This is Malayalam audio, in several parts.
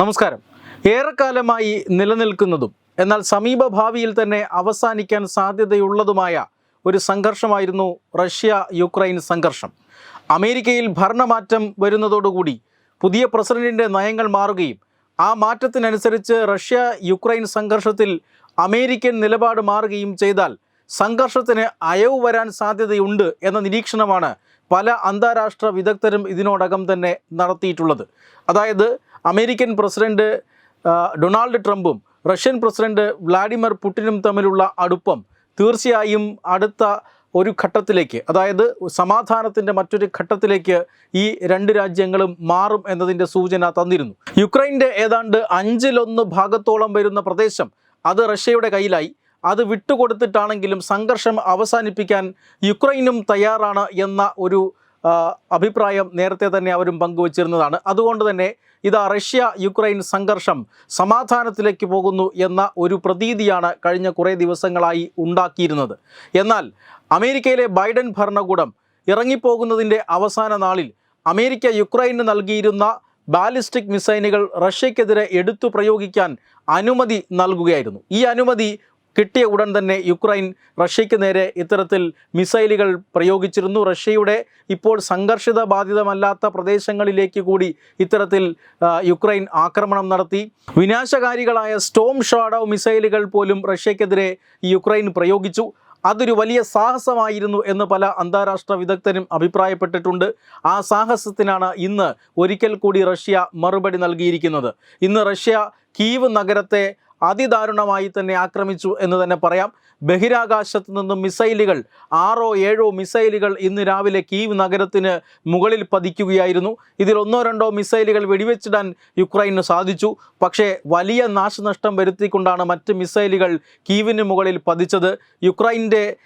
നമസ്കാരം. ഏറെക്കാലമായി നിലനിൽക്കുന്നതും എന്നാൽ സമീപ ഭാവിയിൽ തന്നെ അവസാനിക്കാൻ സാധ്യതയുള്ളതുമായ ഒരു സംഘർഷമായിരുന്നു റഷ്യ യുക്രൈൻ സംഘർഷം. അമേരിക്കയിൽ ഭരണമാറ്റം വരുന്നതോടുകൂടി പുതിയ പ്രസിഡന്റിന്റെ നയങ്ങൾ മാറുകയും ആ മാറ്റത്തിനനുസരിച്ച് റഷ്യ യുക്രൈൻ സംഘർഷത്തിൽ അമേരിക്കൻ നിലപാട് മാറുകയും ചെയ്താൽ സംഘർഷത്തിന് അയവ് വരാൻ സാധ്യതയുണ്ട് എന്ന നിരീക്ഷണമാണ് പല അന്താരാഷ്ട്ര വിദഗ്ധരും ഇതിനോടകം തന്നെ നടത്തിയിട്ടുള്ളത്. അതായത് അമേരിക്കൻ പ്രസിഡന്റ് ഡൊണാൾഡ് ട്രംപും റഷ്യൻ പ്രസിഡന്റ് വ്ളാഡിമിർ പുടിനും തമ്മിലുള്ള അടുപ്പം തീർച്ചയായും അടുത്ത ഒരു ഘട്ടത്തിലേക്ക് അതായത് സമാധാനത്തിന്റെ മറ്റൊരു ഘട്ടത്തിലേക്ക് ഈ രണ്ട് രാജ്യങ്ങളും മാറും എന്നതിന്റെ സൂചന തന്നിരുന്നു. യുക്രൈന്റെ ഏതാണ്ട് അഞ്ചിലൊന്ന് ഭാഗത്തോളം വരുന്ന പ്രദേശം അത് റഷ്യയുടെ കയ്യിലായി. അത് വിട്ടുകൊടുത്തിട്ടാണെങ്കിലും സംഘർഷം അവസാനിപ്പിക്കാൻ യുക്രൈനും തയ്യാറാണ് എന്ന ഒരു അഭിപ്രായം നേരത്തെ തന്നെ അവരും പങ്കുവച്ചിരുന്നതാണ്. അതുകൊണ്ട് തന്നെ ഇതാ റഷ്യ യുക്രൈൻ സംഘർഷം സമാധാനത്തിലേക്ക് പോകുന്നു എന്ന ഒരു പ്രതീതിയാണ് കഴിഞ്ഞ കുറേ ദിവസങ്ങളായി ഉണ്ടാക്കിയിരുന്നത്. എന്നാൽ അമേരിക്കയിലെ ബൈഡൻ ഭരണകൂടം ഇറങ്ങിപ്പോകുന്നതിന്റെ അവസാന നാളിൽ അമേരിക്ക യുക്രൈന് നൽകിയിരുന്ന ബാലിസ്റ്റിക് മിസൈലുകൾ റഷ്യക്കെതിരെ എടുത്തു പ്രയോഗിക്കാൻ അനുമതി നൽകുകയായിരുന്നു. ഈ അനുമതി കിട്ടിയ ഉടൻ തന്നെ യുക്രൈൻ റഷ്യയ്ക്ക് നേരെ ഇത്തരത്തിൽ മിസൈലുകൾ പ്രയോഗിച്ചിരുന്നു. റഷ്യയുടെ ഇപ്പോൾ സംഘർഷിത ബാധിതമല്ലാത്ത പ്രദേശങ്ങളിലേക്ക് കൂടി ഇത്തരത്തിൽ യുക്രൈൻ ആക്രമണം നടത്തി. വിനാശകാരികളായ സ്റ്റോം ഷാഡോ മിസൈലുകൾ പോലും റഷ്യക്കെതിരെ യുക്രൈൻ പ്രയോഗിച്ചു. അതൊരു വലിയ സാഹസമായിരുന്നു എന്ന് പല അന്താരാഷ്ട്ര വിദഗ്ധരും അഭിപ്രായപ്പെട്ടിട്ടുണ്ട്. ആ സാഹസത്തിനാണ് ഇന്ന് ഒരിക്കൽ കൂടി റഷ്യ മറുപടി നൽകിയിരിക്കുന്നത്. ഇന്ന് റഷ്യ കീവ് നഗരത്തെ അതിദാരുണമായി തന്നെ ആക്രമിച്ചു എന്ന് തന്നെ പറയാം. ബഹിരാകാശത്ത് നിന്നും മിസൈലുകൾ ആറോ ഏഴോ മിസൈലുകൾ ഇന്ന് രാവിലെ കീവ് നഗരത്തിന് മുകളിൽ പതിക്കുകയായിരുന്നു. ഇതിൽ ഒന്നോ രണ്ടോ മിസൈലുകൾ വെടിവെച്ചിടാൻ യുക്രൈന് സാധിച്ചു. പക്ഷേ വലിയ നാശനഷ്ടം വരുത്തിക്കൊണ്ടാണ് മറ്റ് മിസൈലുകൾ കീവിന് മുകളിൽ പതിച്ചത്. യുക്രൈന്റെ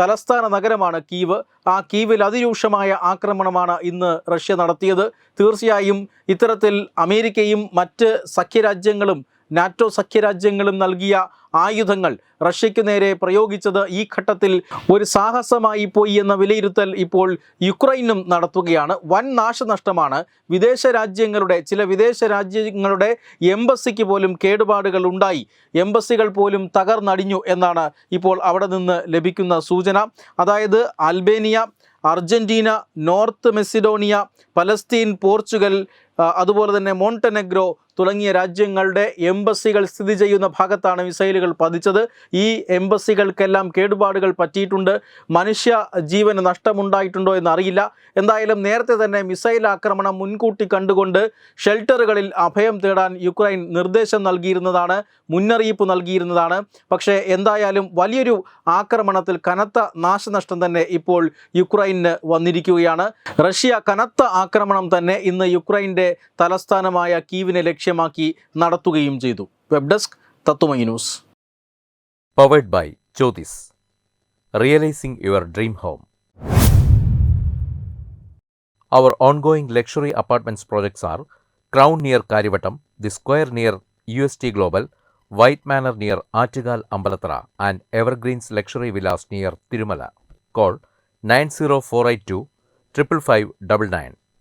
തലസ്ഥാന നഗരമാണ് കീവ്. ആ കീവിൽ അതിരൂക്ഷമായ ആക്രമണമാണ് ഇന്ന് റഷ്യ നടത്തിയത്. തീർച്ചയായും ഇത്തരത്തിൽ അമേരിക്കയും മറ്റ് സഖ്യരാജ്യങ്ങളും നാറ്റോ സഖ്യരാജ്യങ്ങളും നൽകിയ ആയുധങ്ങൾ റഷ്യയ്ക്ക് നേരെ പ്രയോഗിച്ചത് ഈ ഘട്ടത്തിൽ ഒരു സാഹസമായി പോയി എന്ന വിലയിരുത്തൽ ഇപ്പോൾ യുക്രൈനും നടത്തുകയാണ്. വൻ നാശനഷ്ടമാണ്. വിദേശ രാജ്യങ്ങളുടെ ചില വിദേശ രാജ്യങ്ങളുടെ എംബസിക്ക് പോലും കേടുപാടുകൾ ഉണ്ടായി. എംബസികൾ പോലും തകർന്നടിഞ്ഞു എന്നാണ് ഇപ്പോൾ അവിടെ നിന്ന് ലഭിക്കുന്ന സൂചന. അതായത് Albania Argentina North Macedonia Palestine Portugal അതുപോലെ തന്നെ മോണ്ടനെഗ്രോ തുടങ്ങിയ രാജ്യങ്ങളുടെ എംബസികൾ സ്ഥിതി ചെയ്യുന്ന ഭാഗത്താണ് മിസൈലുകൾ പതിച്ചത്. ഈ എംബസികൾക്കെല്ലാം കേടുപാടുകൾ പറ്റിയിട്ടുണ്ട്. മനുഷ്യ ജീവന് നഷ്ടമുണ്ടായിട്ടുണ്ടോ എന്നറിയില്ല. എന്തായാലും നേരത്തെ തന്നെ മിസൈൽ ആക്രമണം മുൻകൂട്ടി കണ്ടുകൊണ്ട് ഷെൽട്ടറുകളിൽ അഭയം തേടാൻ യുക്രൈൻ നിർദ്ദേശം നൽകിയിരുന്നതാണ് മുന്നറിയിപ്പ് നൽകിയിരുന്നതാണ്. പക്ഷേ എന്തായാലും വലിയൊരു ആക്രമണത്തിൽ കനത്ത നാശനഷ്ടം തന്നെ ഇപ്പോൾ യുക്രൈന് വന്നിരിക്കുകയാണ്. റഷ്യ കനത്ത ആക്രമണം തന്നെ ഇന്ന് യുക്രൈന്റെ തലസ്ഥാനമായ കീവിനെ ലക്ഷ്യമാക്കി നടത്തുകയും ചെയ്തു web desk Tatwamayi News powered by Jyothis realising your dream home Our ongoing luxury apartments projects are Crown near Karivattam, The Square near UST Global, White Manor near Aatigal Ambalatra, and Evergreens Luxury Villas near Tirumala. Call 90482 55599.